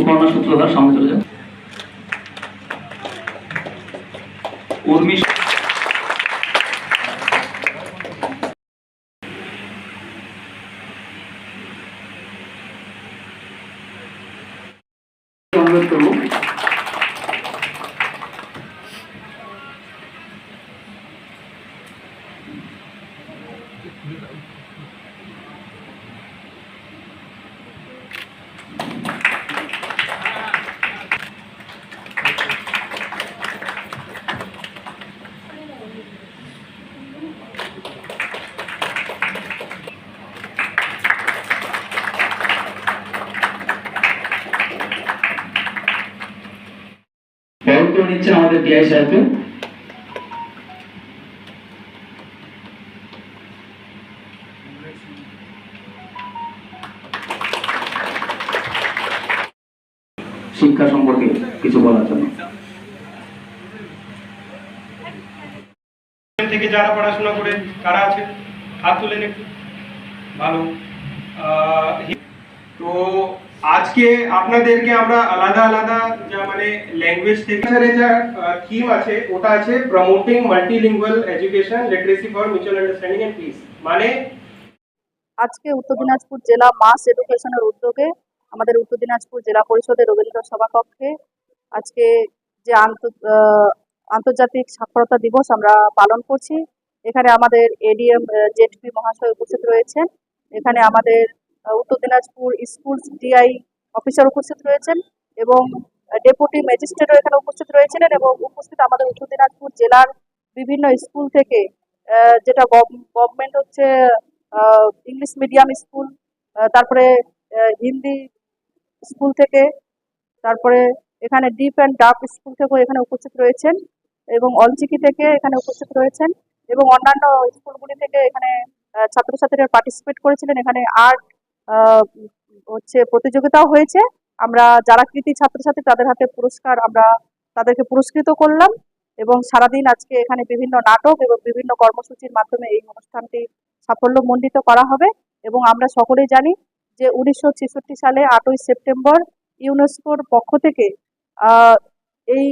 সুপর্ণা সূত্রধার সামনে চলে যান। উর্মি করব। বরণ করে নিচ্ছেন আমাদের ডিআই সাহেবকে। শিক্ষা সম্পর্কে কিছু বলার জন্য। থেকে যারা পড়াশোনা করে, কারা আছে? হাত তুলেন একটু। ভালো। তো আজকে আপনাদেরকে আমরা আলাদা আলাদা ল্যাঙ্গুয়েজ থেকে যা থিম আছে, ওটা আছে promoting multilingual education literacy for mutual understanding and peace মানে আজকে উত্তর দিনাজপুর জেলা মাস এডুকেশনের উদ্যোগে আমাদের উত্তর দিনাজপুর জেলা পরিষদের রবীন্দ্র সভাকক্ষে আজকে যে আন্ত- আন্তর্জাতিক সাক্ষরতা দিবস আমরা পালন করছি, এখানে আমাদের এডিএম জেডপি মহাশয় উপস্থিত রয়েছেন, এখানে আমাদের উত্তর দিনাজপুর স্কুল ডিআই অফিসার উপস্থিত রয়েছেন এবং ডেপুটি ম্যাজিস্ট্রেটও এখানে উপস্থিত রয়েছেন এবং উপস্থিত আমাদের উত্তর দিনাজপুর জেলার বিভিন্ন স্কুল থেকে যেটা গভর্নমেন্ট হচ্ছে ইংলিশ মিডিয়াম স্কুল তারপরে হিন্দি স্কুল থেকে, তারপরে এখানে ডিপ অ্যান্ড ডার্ক স্কুল থেকেও এখানে উপস্থিত রয়েছেন এবং অলচিকি থেকে এখানে উপস্থিত রয়েছেন এবং অন্যান্য স্কুলগুলি থেকে এখানে ছাত্রছাত্রীরা পার্টিসিপেট করেছিলেন। এখানে আর্ট হচ্ছে প্রতিযোগিতাও হয়েছে। আমরা যারা কৃতি ছাত্রছাত্রী, তাদের হাতে পুরস্কার আমরা তাদেরকে পুরস্কৃত করলাম এবং সারাদিন আজকে এখানে বিভিন্ন নাটক এবং বিভিন্ন কর্মসূচির মাধ্যমে এই অনুষ্ঠানটি সাফল্যমণ্ডিত করা হবে এবং আমরা সকলেই জানি যে উনিশশো ছেষট্টি সালে আটই সেপ্টেম্বর ইউনেস্কোর পক্ষ থেকে এই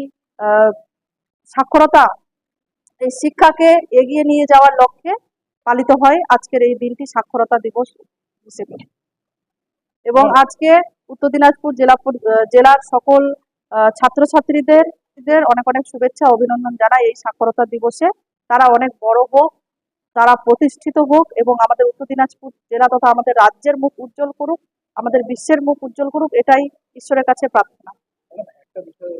সাক্ষরতা, এই শিক্ষাকে এগিয়ে নিয়ে যাওয়ার লক্ষ্যে পালিত হয় আজকের এই দিনটি সাক্ষরতা দিবস হিসেবে। এবং আজকে উত্তর দিনাজপুর জেলা জেলার সকল ছাত্রছাত্রীদের অনেক অনেক শুভেচ্ছা অভিনন্দন জানাই এই সাক্ষরতা দিবসে। তারা অনেক বড় হোক তারা প্রতিষ্ঠিত হোক এবং আমাদের উত্তর দিনাজপুর জেলা তথা আমাদের রাজ্যের মুখ উজ্জ্বল করুক আমাদের বিশ্বের মুখ উজ্জ্বল করুক এটাই ঈশ্বরের কাছে প্রার্থনা। একটা বিষয়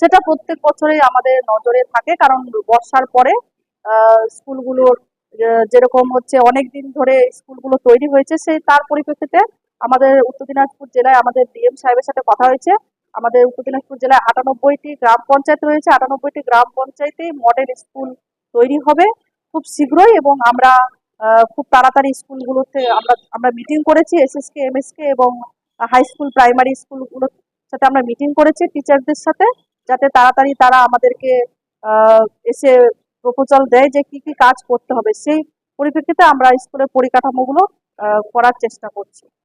সেটা প্রত্যেক বছরই আমাদের নজরে থাকে, কারণ বর্ষার পরে স্কুলগুলোর যেরকম হচ্ছে অনেক দিন ধরে স্কুলগুলো তৈরি হয়েছে, সেই তার পরিপ্রেক্ষিতে আমাদের উত্তর দিনাজপুর জেলায় আমাদের ডিএম সাহেবের সাথে কথা হয়েছে। আমাদের উত্তর দিনাজপুর জেলায় আটানব্বইটি গ্রাম পঞ্চায়েত রয়েছে, আটানব্বইটি গ্রাম পঞ্চায়েতেই মডেল স্কুল তৈরি হবে। খুব শীঘ্রই এবং আমরা খুব তাড়াতাড়ি স্কুলগুলোতে আমরা আমরা মিটিং করেছি এসএসকে এমএসকে এবং হাই স্কুল প্রাইমারি স্কুলগুলোর সাথে আমরা মিটিং করেছি টিচারদের সাথে। যাতে তাড়াতাড়ি তারা আমাদেরকে এসে প্রপোজাল দেয় যে কি কি কাজ করতে হবে। সেই পরিপ্রেক্ষিতে আমরা স্কুলের পরিকাঠামোগুলো করার চেষ্টা করছি।